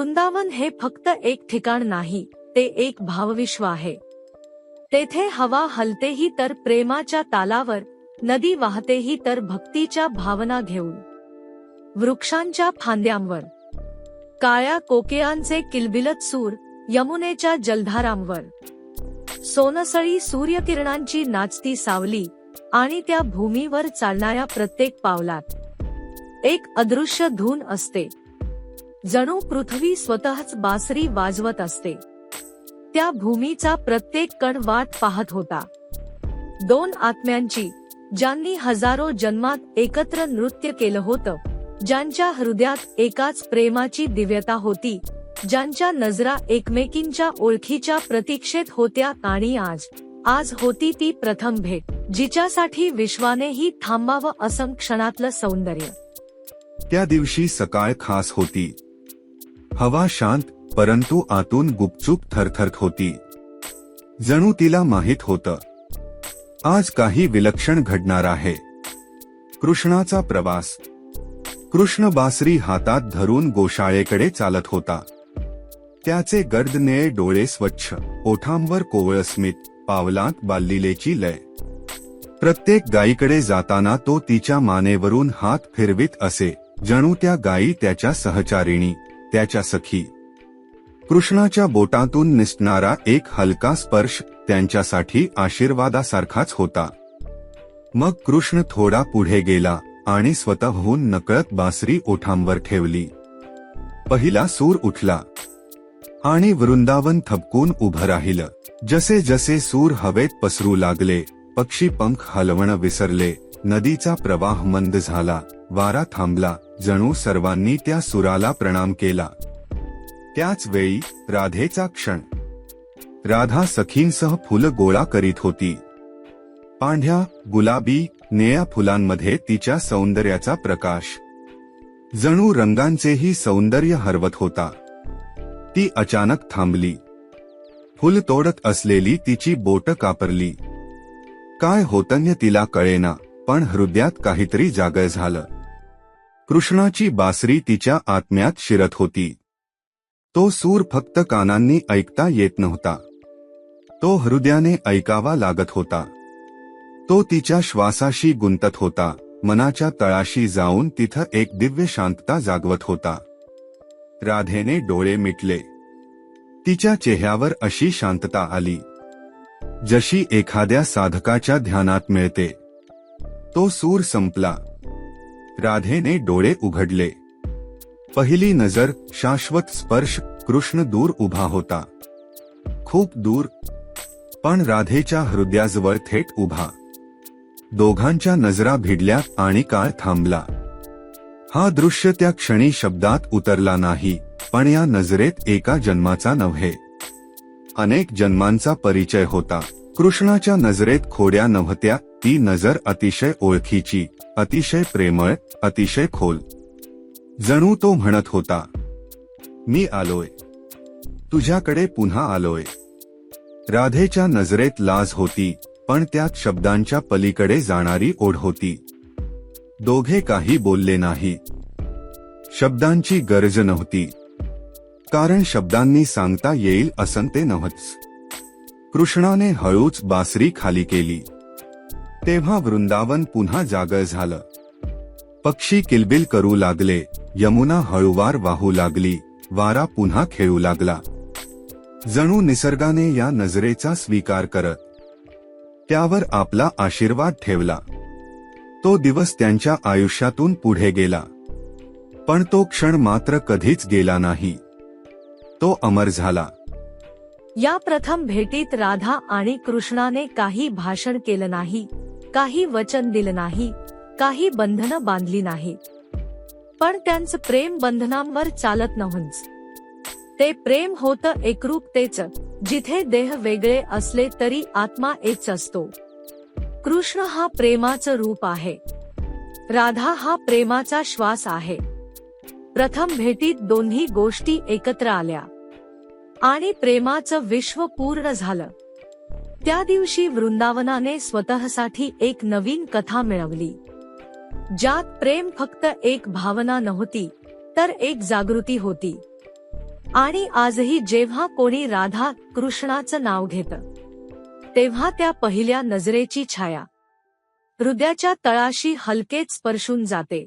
वृंदावन हे फक्त एक ठिकाण नाही ते एक भावविश्व आहे. तेथे हवा हलतेही तर प्रेमाच्या तालावर नदी वाहतेही तर भक्तीच्या भावना घेऊन. वृक्षांच्या फांद्यांवर. काळ्या कोकेयांचे किलबिलत सूर यमुनेच्या जलधारांवर. सोनसळी सूर्यकिरणांची नाचती सावली आणि त्या भूमीवर चालणाऱ्या प्रत्येक पावलात. एक अदृश्य धून असते. जणू पृथ्वी स्वतःच बासरी वाजवत असते. त्या भूमीचा प्रत्येक कण वाट पाहत होता. दोन आत्म्यांची ज्यांनी हजारो जन्मात एकत्र नृत्य केलं होतं ज्यांच्या हृदयात एकाच प्रेमाची दिव्यता होती ज्यांच्या नजरा एकमेकींच्या ओळखीच्या प्रतीक्षेत होत्या आणि आज आज होती ती प्रथम भेट जिच्यासाठी विश्वानेही थांबावं असं क्षणातलं सौंदर्य. त्या दिवशी सकाळ खास होती. हवा शांत परंतु आतून गुपचूप थरथरत होती. जणू तिला माहीत होतं. आज काही विलक्षण घडणार आहे. कृष्णाचा प्रवास. कृष्ण बासरी हातात धरून गोशाळेकडे चालत होता. त्याचे गर्दने डोळे स्वच्छ ओठांवर कोवळ स्मित पावलांत बाल्लिलेची लय. प्रत्येक गायीकडे जाताना तो तिच्या मानेवरून हात फिरवित असे जणू त्या गायी त्याच्या सहचारिणी. त्याच्या सखी. कृष्णाच्या बोटातून निसणारा एक हलका स्पर्श त्यांच्यासाठी आशीर्वादासारखाच होता. मग कृष्ण थोडा पुढे गेला आणि स्वतःहून नकळत बासरी ओठांवर ठेवली. पहिला सूर उठला. आणि वृंदावन थपकून उभं राहिलं. जसे जसे सूर हवेत पसरू लागले पक्षी पंख हलवणं विसरले नदीचा प्रवाह मंद झाला. वारा थांबला. जणू सर्वांनी त्या सुराला प्रणाम केला. त्याच वेळी राधेचा क्षण. राधा सखींसह फुलं गोळा करीत होती. पांढ्या गुलाबी निळ्या फुलांमध्ये तिच्या सौंदर्याचा प्रकाश. जणू रंगांचेही सौंदर्य हरवत होता. ती अचानक थांबली. फुल तोडत असलेली तिची बोट कापरली. काय होतन्य तिला कळेना पण हृदयात काहीतरी जागळ झालं. कृष्णाची बासरी तिच्या आत्म्यात शिरत होती. तो सूर फक्त कानांनी ऐकता येत नव्हता. तो हृदयाने ऐकावा लागत होता. तो तिच्या श्वासाशी गुंतत होता मनाच्या तळाशी जाऊन तिथं एक दिव्य शांतता जागवत होता. राधेने डोळे मिटले. तिच्या चेहऱ्यावर अशी शांतता आली. जशी एखाद्या साधकाच्या ध्यानात मिळते. तो सूर संपला. राधेने डोळे उघडले. पहिली नजर शाश्वत स्पर्श कृष्ण दूर उभा होता. खूप दूर पण राधेच्या हृदयाजवळ थेट उभा. दोघांच्या नजरा भिडल्या आणि काळ थांबला. हा दृश्य त्या क्षणी शब्दात उतरला नाही पण या नजरेत एका जन्माचा नव्हे. अनेक जन्मांचा परिचय होता. कृष्णाच्या नजरेत खोड्या नव्हत्या ती नजर अतिशय ओळखीची. अतिशय प्रेमळ अतिशय खोल. जणू तो म्हणत होता मी आलोय. तुझ्याकडे पुन्हा आलोय. राधेच्या नजरेत लाज होती पण त्यात शब्दांच्या पलीकडे जाणारी ओढ होती. दोघे काही बोलले नाही. शब्दांची गरज नव्हती. कारण शब्दांनी सांगता येईल असं ते नव्हत. कृष्णाने हळूच बासरी खाली केली. तेव्हा वृंदावन पुन्हा जागर झालं. पक्षी किलबिल करू लागले यमुना हळूवार वाहू लागली वारा पुन्हा खेळू लागला. जणू निसर्गाने या नजरेचा स्वीकार करत त्यावर आपला आशीर्वाद ठेवला. तो दिवस त्यांच्या आयुष्यातून पुढे गेला. पण तो क्षण मात्र कधीच गेला नाही. तो अमर झाला. या प्रथम भेटीत राधा आणि कृष्णाने काही भाषण केलं नाही. काही वचन दिलं नाही काही बंधनं बांधली नाही. पण त्यांचं प्रेम बंधनांवर चालत नव्हतं ते प्रेम होतं एकरूपतेच जिथे देह वेगळे असले तरी आत्मा एकच असतो. कृष्ण हा प्रेमाचं रूप आहे. राधा हा प्रेमाचा श्वास आहे. प्रथम भेटीत दोन्ही गोष्टी एकत्र आल्या. आणि प्रेमाचं विश्व पूर्ण झालं. त्या दिवशी वृंदावनाने स्वतःसाठी एक नवीन कथा मिळवली. ज्यात प्रेम फक्त एक भावना नव्हती तर एक जागृती होती. आणि आजही जेव्हा कोणी राधा कृष्णाचं नाव घेत तेव्हा त्या पहिल्या नजरेची छाया. हृदयाच्या तळाशी हलकेच स्पर्शून जाते.